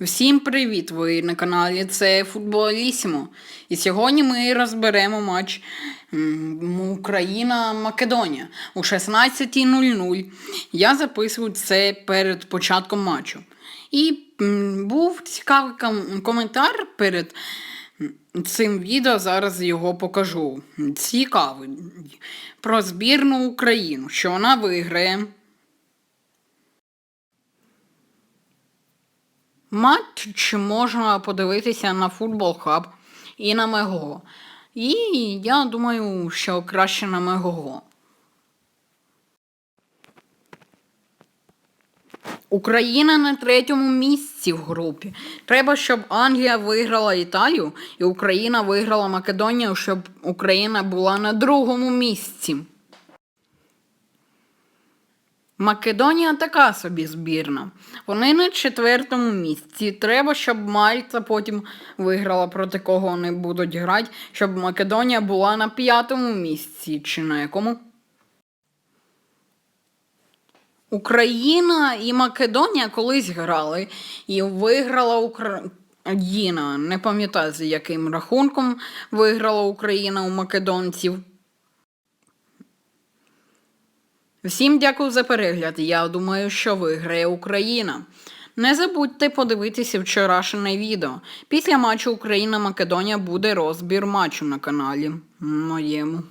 Всім привіт! Ви на каналі це Футболісімо. І сьогодні ми розберемо матч Україна-Македонія у 16.00. Я записую це перед початком матчу. І був цікавий коментар перед цим відео. Зараз його покажу. Цікавий про збірну Україну, що вона виграє. Матч можна подивитися на Футбол Хаб і на Мего. І я думаю, що краще на Мего. Україна на третьому місці в групі. Треба, щоб Англія виграла Італію і Україна виграла Македонію, щоб Україна була на другому місці. Македонія така собі збірна. Вони на четвертому місці. Треба, щоб Мальта потім виграла, проти кого вони будуть грати, щоб Македонія була на п'ятому місці. Чи на якому? Україна і Македонія колись грали і виграла Україна. Не пам'ятаю, з яким рахунком виграла Україна у македонців. Всім дякую за перегляд. Я думаю, що виграє Україна. Не забудьте подивитися вчорашнє відео. Після матчу Україна-Македонія буде розбір матчу на каналі моєму.